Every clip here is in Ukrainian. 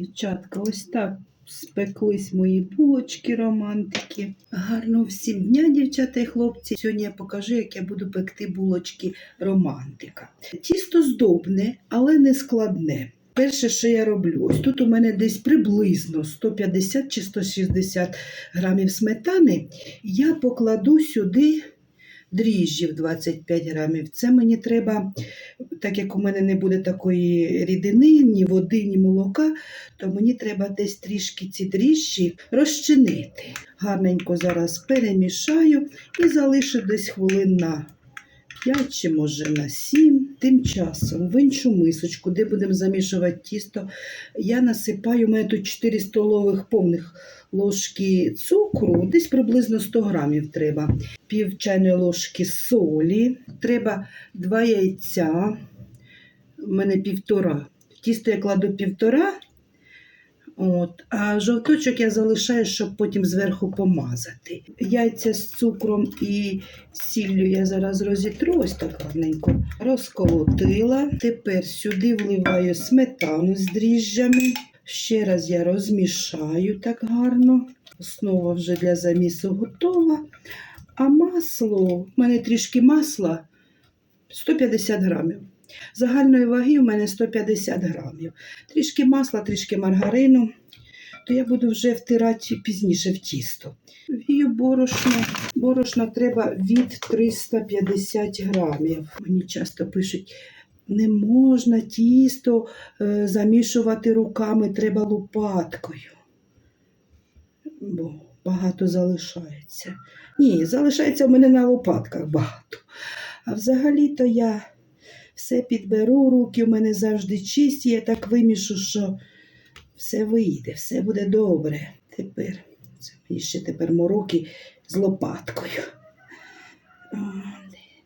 Дівчатка, ось так спеклись мої булочки романтики. Гарного всім дня, дівчата і хлопці. Сьогодні я покажу, як я буду пекти булочки романтика. Тісто здобне, але не складне. Перше, що я роблю, ось тут у мене десь приблизно 150 чи 160 грамів сметани. Я покладу сюди дріжджів 25 грамів. Це мені треба, так як у мене не буде такої рідини, ні води, ні молока, то мені треба десь трішки ці дріжджі розчинити. Гарненько зараз перемішаю і залишу десь хвилин на 5 чи може на 7. Тим часом в іншу мисочку, де будемо замішувати тісто, я насипаю, у тут 4 столових повних ложки цукру, десь приблизно 100 грамів треба. Пів чайної ложки солі, треба 2 яйця, у мене півтора. Тісто я кладу півтора, От, а жовточок я залишаю, щоб потім зверху помазати. Яйця з цукром і сіллю я зараз розітру, ось так гарненько. Розколотила. Тепер сюди вливаю сметану з дріжджами. Ще раз я розмішаю так гарно. Основа вже для замісу готова. А масло, в мене трішки масла 150 грамів. Загальної ваги у мене 150 грамів. Трішки масла, трішки маргарину, то я буду вже втирати пізніше в тісто. Вію борошно. Борошна треба від 350 грамів. Мені часто пишуть, не можна тісто е, замішувати руками, треба лопаткою. Бо багато залишається. Ні, залишається в мене на лопатках багато. А взагалі-то я все підберу, руки у мене завжди чисті, я так вимішу, що все вийде, все буде добре. Тепер це мені ще тепер мороки з лопаткою.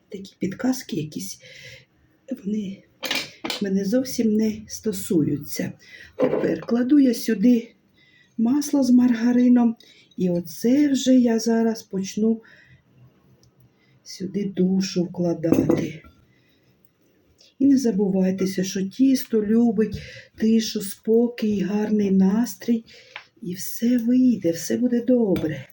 Такі підказки якісь, вони мене зовсім не стосуються. Тепер кладу я сюди масло з маргарином, і оце вже я зараз почну сюди душу вкладати. І не забувайтеся, що тісто любить тишу, спокій, гарний настрій. І все вийде, все буде добре.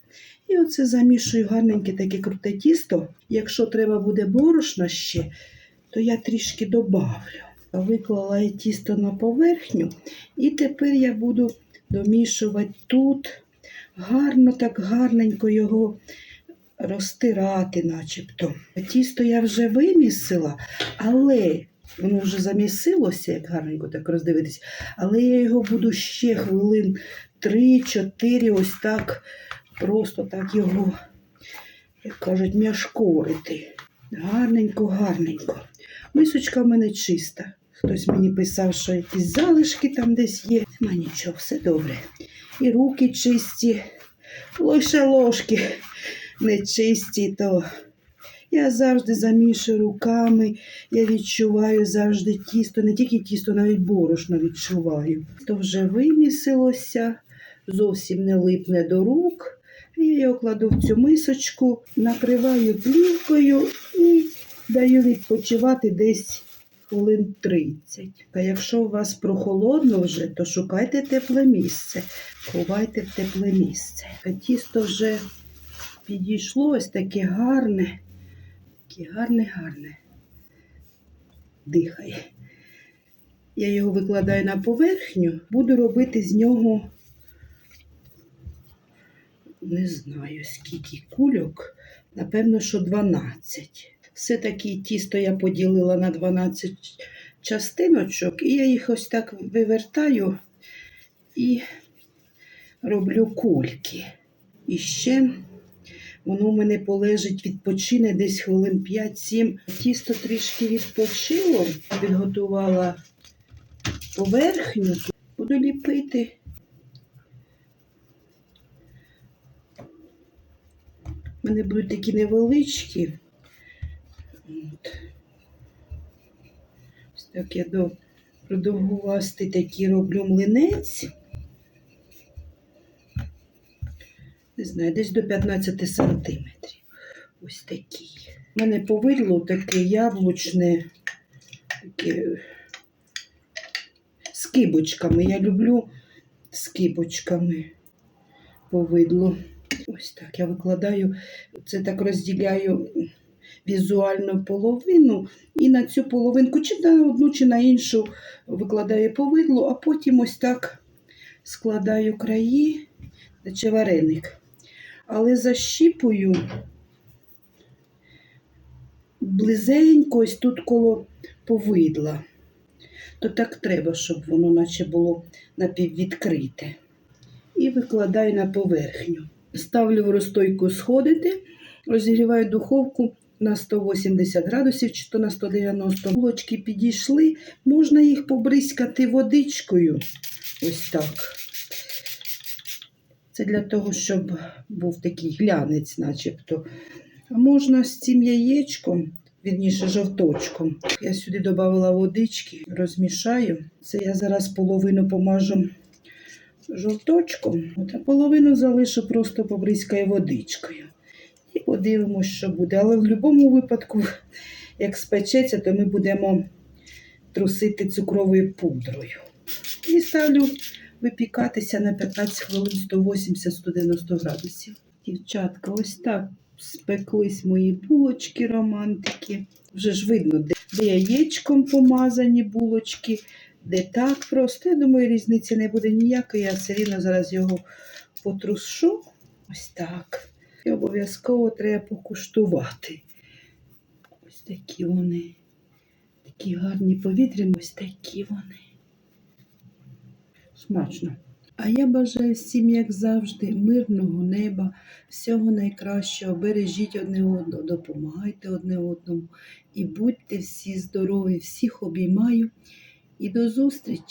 І оце замішую гарненьке таке круте тісто. Якщо треба буде борошна ще, то я трішки добавлю. Виклала я тісто на поверхню, і тепер я буду домішувати тут. Гарно, так гарненько його розтирати, начебто. Тісто я вже вимісила, але воно вже замісилося, як гарненько так роздивитись. Але я його буду ще хвилин 3-4, ось так, просто так його, як кажуть, м'яшкорити. Гарненько, гарненько. Мисочка в мене чиста. Хтось мені писав, що якісь залишки там десь є. Нема нічого, все добре. І руки чисті, лише ложки нечисті, то я завжди замішую руками, я відчуваю завжди тісто, не тільки тісто, навіть борошно відчуваю. То вже вимісилося, зовсім не липне до рук. І я його кладу в цю мисочку, накриваю плівкою і даю відпочивати десь хвилин 30. А якщо у вас прохолодно вже, то шукайте тепле місце, ховайте в тепле місце. А тісто вже підійшло ось таке гарне, таке гарне, гарне. Дихає. Я його викладаю на поверхню, буду робити з нього, не знаю скільки кульок, напевно, що 12. Все-таки тісто я поділила на 12 частиночок, і я їх ось так вивертаю і роблю кульки. І ще воно в мене полежить, відпочине десь хвилин 5-7. Тісто трішки відпочило, підготувала поверхню, буду ліпити. У мене будуть такі невеличкі. От. Ось так я до продовгувастий такий роблю млинець. Не знаю, десь до 15 сантиметрів. Ось такий. У мене повидло таке яблучне, таке з кибочками. Я люблю з кибочками повидло. Ось так я викладаю, це так розділяю візуально половину, і на цю половинку, чи на одну, чи на іншу викладаю повидло, а потім ось так складаю краї, чи вареник. Але защіпую близенько ось тут коло повидла. То так треба, щоб воно наче було напіввідкрите. І викладаю на поверхню. Ставлю в розстойку сходити, розігріваю духовку на 180 градусів чи то на 190. Булочки підійшли, можна їх побризкати водичкою. Ось так. Це для того, щоб був такий глянець, начебто. А можна з цим яєчком, вірніше жовточком. Я сюди додала водички, розмішаю. Це я зараз половину помажу жовточком, а половину залишу просто побризкаю водичкою. І подивимося, що буде. Але в будь-якому випадку, як спечеться, то ми будемо трусити цукровою пудрою. І ставлю випікатися на 15 хвилин 180-190 градусів. Дівчатка, ось так спеклись мої булочки романтики. Вже ж видно, де, де яєчком помазані булочки, де так просто. Я думаю, різниці не буде ніякої, я все рівно зараз його потрушу. Ось так. І обов'язково треба покуштувати. Ось такі вони. Такі гарні повітряні, ось такі вони. Смачно. А я бажаю всім, як завжди, мирного неба, всього найкращого. Бережіть одне одного, допомагайте одне одному і будьте всі здорові, всіх обіймаю і до зустрічі!